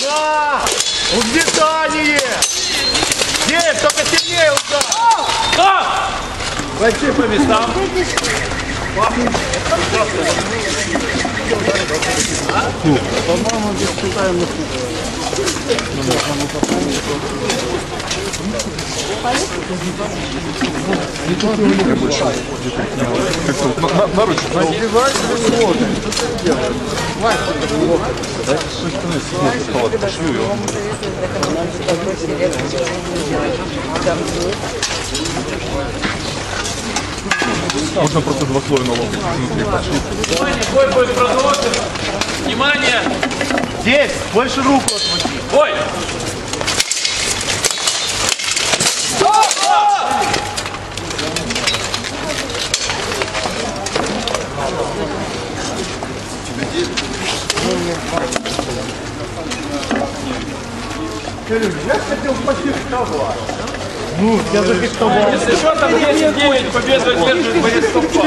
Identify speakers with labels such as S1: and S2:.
S1: Да! Угнетание! Есть, только сильнее удар! Бойцы
S2: по местам. По-моему, здесь питаем на
S3: Наручи, надевай свои локоны. Что ты делаешь? Вась, да? Сушканы, пошлю его. Там нет. Можно просто два слоя на локоть внутри подшить. Внимание,
S2: бой будет продолжен. Внимание!
S1: Здесь, больше руку отводи. Бой! Я хотел пофехтовать. Ну, я зафехтовал. Если
S2: что, там 10-9 победу одерживает Борис Купа.